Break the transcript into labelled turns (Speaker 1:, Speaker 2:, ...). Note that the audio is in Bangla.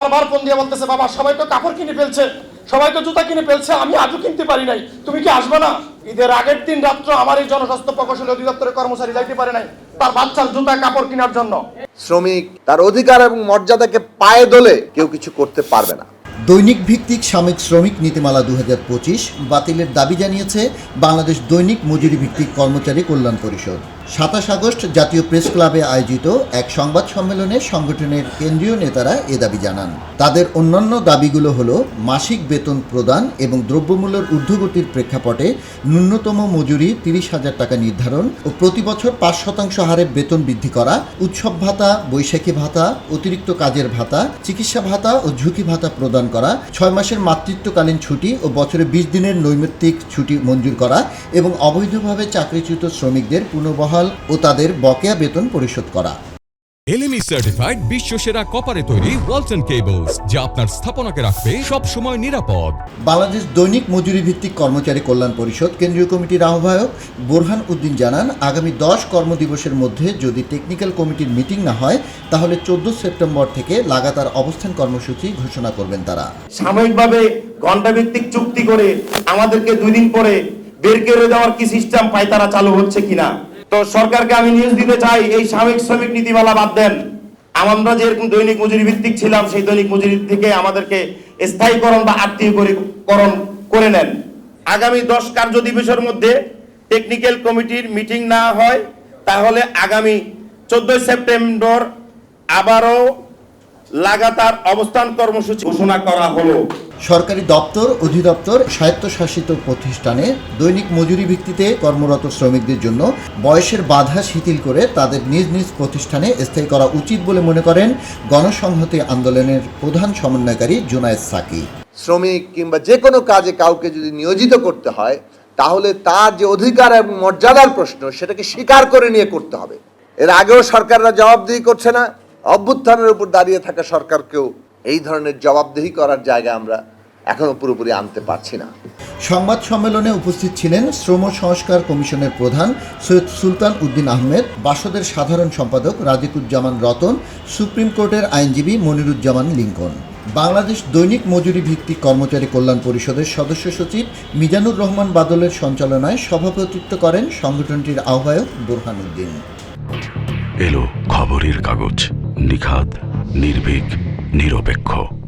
Speaker 1: বারবার ফোন দিয়ে বলতেছে বাবা সবাই তো কাপড় কিনে ফেলছে সবাই তো জুতা কিনে ফেলছে আমি আজও কিনতে পারি নাই তুমি কি আসবে না? ঈদের আগের দিন রাত্র আমার এই জনস্বাস্থ্য প্রকৌশলী অধিদপ্তরের কর্মচারী যাইতে পারে নাই তার বাচ্চার জুতা কাপড় কেনার জন্য।
Speaker 2: শ্রমিক তার অধিকার এবং মর্যাদাকে পায়ে দোলে কেউ কিছু করতে পারবে না।
Speaker 3: দৈনিক ভিত্তিক সাময়িক শ্রমিক নীতিমালা দুই হাজার পঁচিশ বাতিলের দাবি জানিয়েছে বাংলাদেশ দৈনিক মজুরি ভিত্তিক কর্মচারী কল্যাণ পরিষদ। সাতাশ আগস্ট জাতীয় প্রেস ক্লাবে আয়োজিত এক সংবাদ সম্মেলনে সংগঠনের কেন্দ্রীয় নেতারা এ দাবি জানান। তাদের অন্যান্য দাবিগুলো হলো মাসিক বেতন প্রদান এবং দ্রব্যমূল্যের ঊর্ধ্বগতির প্রেক্ষাপটে ন্যূনতম মজুরি তিরিশ হাজার টাকা নির্ধারণ ও প্রতি বছর পাঁচ শতাংশ হারে বেতন বৃদ্ধি করা, উৎসব ভাতা, বৈশাখী ভাতা, অতিরিক্ত কাজের ভাতা, চিকিৎসা ভাতা ও ঝুঁকি ভাতা প্রদান করা, ছয় মাসের মাতৃত্বকালীন ছুটি ও বছরে বিশ দিনের নৈমিত্তিক ছুটি মঞ্জুর করা এবং অবৈধভাবে চাকরিচ্যুত শ্রমিকদের পুনর্বহাল ও তাদের বকেয়া বেতন পরিশোধ করা।
Speaker 4: এলএমই সার্টিফাইড বিশ্ব সেরা কপারে তৈরি ওয়ালটন কেবলস যা আপনার স্থাপনাকে রাখবে সব সময় নিরাপদ।
Speaker 3: বাংলাদেশ দৈনিক মজুরি ভিত্তিক কর্মচারী কল্যাণ পরিষদ কেন্দ্রীয় কমিটির আহ্বায়ক বোরহান উদ্দিন জানান আগামী দশ কর্মদিবসের মধ্যে যদি টেকনিক্যাল কমিটির মিটিং না হয় তাহলে চোদ্দ সেপ্টেম্বর থেকে লাগাতার অবস্থান কর্মসূচি ঘোষণা করবেন তারা।
Speaker 5: সাময়িকভাবে ঘন্টাভিত্তিক চুক্তি করে আমাদেরকে দুই দিন পরে বের করে দেওয়ার কি সিস্টেম পায় তারা চালু হচ্ছে কিনা? তো সরকারকে আমি নিউজ দিতে চাই, এই সাময়িক শ্রমিক নীতিমালা বাদ দেন। আমরা যেরকম দৈনিক মজুরি ভিত্তিক ছিলাম, সেই দৈনিক মজুরি থেকে আমাদেরকে স্থায়ীকরণ বা আত্মীয়করণ করে নেন। আগামী দশ কার্য দিবসের মধ্যে টেকনিক্যাল কমিটির মিটিং না হয়, তাহলে আগামী চোদ্দই সেপ্টেম্বর আবারও লাগাতার অবস্থান কর্মসূচি ঘোষণা করা হলো।
Speaker 3: সরকারি দপ্তর, অধিদপ্তর, স্বায়ত্তশাসিত প্রতিষ্ঠানে দৈনিক মজুরি ভিত্তিতে কর্মরত শ্রমিকদের জন্য বয়সের বাধা শিথিল করে তাদের নিজ নিজ প্রতিষ্ঠানে স্থায়ী করা উচিত বলে মনে করেন গণসংহতি আন্দোলনের প্রধান সমন্বয়কারী জুনায়েদ সাকি।
Speaker 2: শ্রমিক কিংবা যে কোনো কাজে কাউকে যদি নিয়োজিত করতে হয়, তাহলে তার যে অধিকার এবং মর্যাদার প্রশ্ন, সেটাকে স্বীকার করে নিয়ে করতে হবে। এর আগেও সরকাররা জবাবদিহি করছে না। অভ্যুত্থানের উপর দাঁড়িয়ে থাকা সরকারকেও এই ধরনের জবাবদেহি করার জায়গা আমরা এখনও পুরোপুরি আনতে পারছি না।
Speaker 3: সংবাদ সম্মেলনে উপস্থিত ছিলেন শ্রম সংস্কার কমিশনের প্রধান সৈয়দ সুলতান উদ্দিন আহমেদ বাসদের সাধারণ সম্পাদক রাজিকুজ্জামান রতন সুপ্রিম কোর্টের আইনজীবী মনিরুজ্জামান লিঙ্কন। বাংলাদেশ দৈনিক মজুরি ভিত্তিক কর্মচারী কল্যাণ পরিষদের সদস্য সচিব মিজানুর রহমান বাদলের সঞ্চালনায় সভাপতিত্ব করেন সংগঠনটির আহ্বায়ক বোরহান উদ্দিন।
Speaker 6: এলো খবরের কাগজ নিখাত নির্ভীক। নিরপেক্ষ।